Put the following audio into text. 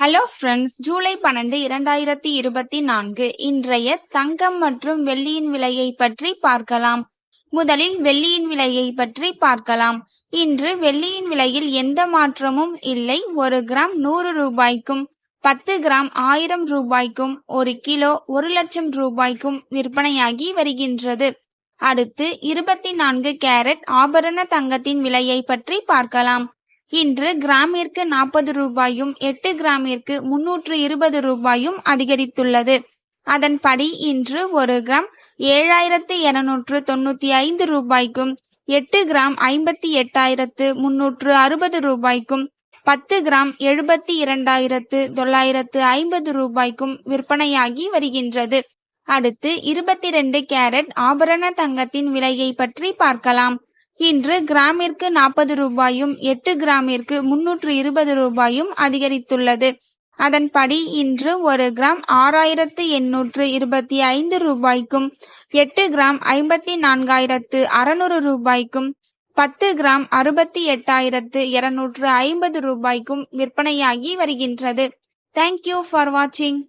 Hello friends July பன்னெண்டு இரண்டாயிரத்தி இருபத்தி நான்கு. இன்றைய தங்கம் மற்றும் வெள்ளியின் விலையை பற்றி பார்க்கலாம். முதலில் வெள்ளியின் விலையை பற்றி பார்க்கலாம். இன்று வெள்ளியின் விலையில் எந்த மாற்றமும் இல்லை. ஒரு கிராம் நூறு ரூபாய்க்கும் பத்து கிராம் ஆயிரம் ரூபாய்க்கும் ஒரு கிலோ ஒரு லட்சம் ரூபாய்க்கும் விற்பனையாகி வருகின்றது. அடுத்து இருபத்தி நான்கு கேரட் ஆபரண தங்கத்தின் விலையை பற்றி பார்க்கலாம். இன்று கிராமிற்கு நாற்பது ரூபாயும் எட்டு கிராமிற்கு முன்னூற்று இருபது ரூபாயும் அதிகரித்துள்ளது. அதன்படி இன்று ஒரு கிராம் ஏழாயிரத்து இருநூற்று தொண்ணூத்தி ஐந்து ரூபாய்க்கும் எட்டு கிராம் ஐம்பத்தி எட்டாயிரத்து முன்னூற்று அறுபது ரூபாய்க்கும் பத்து கிராம் எழுபத்தி இரண்டாயிரத்து தொள்ளாயிரத்து ஐம்பது ரூபாய்க்கும் விற்பனையாகி வருகின்றது. அடுத்து இருபத்தி ரெண்டு கேரட் ஆபரண தங்கத்தின் விலையை பற்றி பார்க்கலாம். இன்று கிராமிற்கு நாற்பது ரூபாயும் எட்டு கிராமிற்கு முன்னூற்று இருபது ரூபாயும் அதிகரித்துள்ளது. அதன்படி இன்று ஒரு கிராம் ஆறாயிரத்து எண்ணூற்று இருபத்தி ஐந்து ரூபாய்க்கும் எட்டு கிராம் ஐம்பத்தி நான்காயிரத்து அறுநூறு ரூபாய்க்கும் பத்து கிராம் அறுபத்தி எட்டாயிரத்து இருநூற்று ஐம்பது ரூபாய்க்கும் விற்பனையாகி வருகின்றது. தேங்க்யூ ஃபார் வாட்சிங்